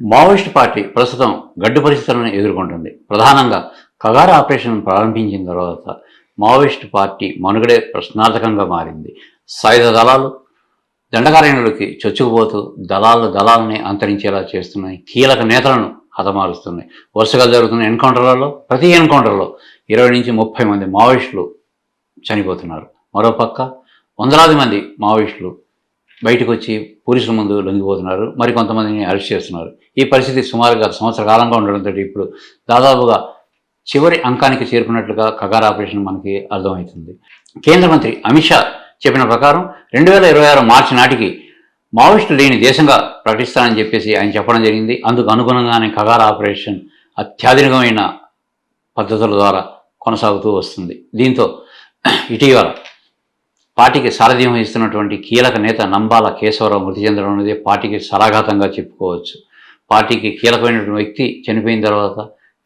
Maoist party ప్రస్తుతం గడ్డు పరిస్థితులను ఎదుర్కొంటుంది. ప్రధానంగా కగార ఆపరేషన్ ప్రారంభించిన తర్వాత మావోయిస్ట్ పార్టీ మనుగడే ప్రశ్నార్థకంగా మారింది. సాయుధ దళాలు దండకారణ్యులకి చొచ్చుకుపోతూ దళాలు దళాలని అంతరించేలా చేస్తున్నాయి కీలక నేతలను హతమారుస్తున్నాయి. వరుసగా జరుగుతున్న ఎన్కౌంటర్లలో ప్రతి ఎన్కౌంటర్లో ఇరవై నుంచి ముప్పై మంది మావోయిస్టులు చనిపోతున్నారు. మరోపక్క వందలాది మంది మావోయిస్టులు బయటకు వచ్చి పోలీసుల ముందు లొంగిపోతున్నారు. మరి కొంతమందిని అరెస్ట్ చేస్తున్నారు. ఈ పరిస్థితి సుమారుగా సంవత్సర కాలంగా ఉండడంతో ఇప్పుడు దాదాపుగా చివరి అంకానికి చేరుకున్నట్లుగా కగార్ ఆపరేషన్ మనకి అర్థమవుతుంది. కేంద్ర మంత్రి అమిత్ షా చెప్పిన ప్రకారం రెండు వేల ఇరవై ఆరు మార్చి నాటికి మావోయిస్టు లేని దేశంగా ప్రకటిస్తానని చెప్పేసి ఆయన చెప్పడం జరిగింది. అందుకు అనుగుణంగానే కగార్ ఆపరేషన్ అత్యాధునికమైన పద్ధతుల ద్వారా కొనసాగుతూ వస్తుంది. దీంతో ఇటీవల పార్టీకి సారథ్యం వహిస్తున్నటువంటి కీలక నేత నంబాల కేశవరావు మృతి చెందడం అనేది పార్టీకి సరాఘాతంగా చెప్పుకోవచ్చు. పార్టీకి కీలకమైనటువంటి వ్యక్తి చనిపోయిన తర్వాత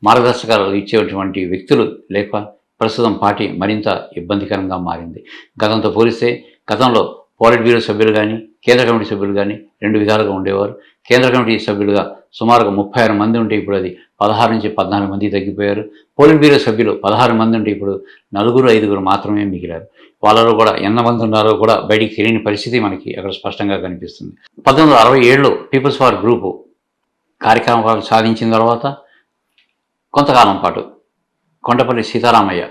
మార్గదర్శకాలు ఇచ్చేటువంటి వ్యక్తులు లేక ప్రస్తుతం పార్టీ మరింత ఇబ్బందికరంగా మారింది. గతంతో పోలిస్తే గతంలో పోలిట్ బ్యూరో సభ్యులు కానీ కేంద్ర కమిటీ సభ్యులు కానీ రెండు విధాలుగా ఉండేవారు. కేంద్ర కమిటీ సభ్యులుగా సుమారుగా ముప్పై ఆరు మంది ఉంటే ఇప్పుడు అది పదహారు నుంచి పద్నాలుగు మంది తగ్గిపోయారు. పోలిట్ బ్యూరో సభ్యులు పదహారు మంది ఉంటే ఇప్పుడు నలుగురు ఐదుగురు మాత్రమే మిగిలారు. వాళ్ళలో కూడా ఎంతమంది ఉన్నారో కూడా బయటికి తెలియని పరిస్థితి మనకి అక్కడ స్పష్టంగా కనిపిస్తుంది. పంతొమ్మిది వందల అరవై ఏడులో పీపుల్స్ వార్ గ్రూపు కార్యక్రమాలు సాధించిన తర్వాత కొంతకాలం పాటు కొండపల్లి సీతారామయ్య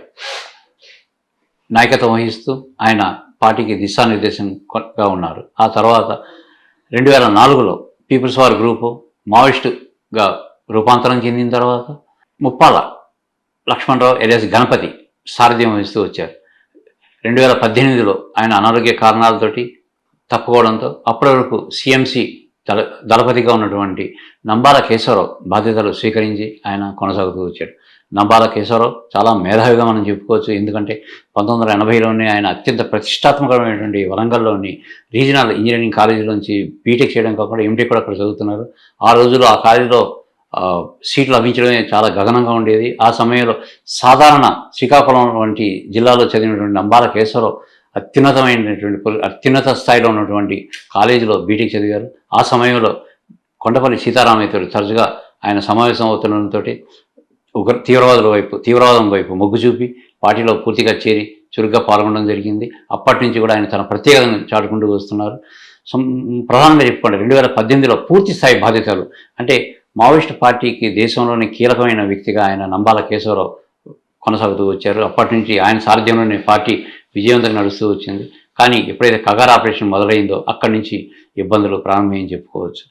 నాయకత్వం వహిస్తూ ఆయన పార్టీకి దిశానిర్దేశంగా ఉన్నారు. ఆ తర్వాత రెండు వేల నాలుగులో పీపుల్స్ వార్ గ్రూపు మావోయిస్టుగా రూపాంతరం చెందిన తర్వాత ముప్పాల లక్ష్మణరావు ఎలియస్ గణపతి సారథ్యం వహిస్తూ వచ్చారు. రెండు వేల పద్దెనిమిదిలో ఆయన అనారోగ్య కారణాలతోటి తప్పుకోవడంతో అప్పటి వరకు సిఎంసి దళ దళపతిగా ఉన్నటువంటి నంబాల కేశవరావు బాధ్యతలు స్వీకరించి ఆయన కొనసాగుతూ వచ్చాడు. నంబాల కేశవరావు చాలా మేధావిగా మనం చెప్పుకోవచ్చు. ఎందుకంటే పంతొమ్మిది వందల ఎనభైలోనే ఆయన అత్యంత ప్రతిష్టాత్మకమైనటువంటి వరంగల్లోని రీజనల్ ఇంజనీరింగ్ కాలేజీలోంచి బీటెక్ చేయడం కాకుండా ఎంటెక్ కూడా అక్కడ చదువుతున్నారు. ఆ రోజుల్లో ఆ కాలేజీలో సీట్లు లభించడమే చాలా గగనంగా ఉండేది. ఆ సమయంలో సాధారణ శ్రీకాకుళం వంటి జిల్లాలో చదివినటువంటి నంబాల కేశవరావు అత్యున్నతమైనటువంటి అత్యున్నత స్థాయిలో ఉన్నటువంటి కాలేజీలో బీటెక్ చదివారు. ఆ సమయంలో కొండపల్లి సీతారామయ్యతో తరచుగా ఆయన సమావేశం అవుతుండటంతో ఉగ్ర తీవ్రవాదుల వైపు తీవ్రవాదం వైపు మొగ్గు చూపి పార్టీలో పూర్తిగా చేరి చురుగ్గా పాల్గొనడం జరిగింది. అప్పటి నుంచి కూడా ఆయన తన ప్రత్యేకతను చాటుకుంటూ వస్తున్నారు. సం- ప్రధానంగా చెప్పుకోండి రెండు వేల పద్దెనిమిదిలో పూర్తి స్థాయి బాధ్యతలు అంటే మావోయిస్ట్ పార్టీకి దేశంలోని కీలకమైన వ్యక్తిగా ఆయన నంబాల కేశవరావు కొనసాగుతూ వచ్చారు. అప్పటి నుంచి ఆయన సారథ్యంలోనే పార్టీ విజయవంతంగా నడుస్తూ వచ్చింది. కానీ ఎప్పుడైతే కగార్ ఆపరేషన్ మొదలైందో అక్కడి నుంచి ఇబ్బందులు ప్రారంభమని చెప్పుకోవచ్చు.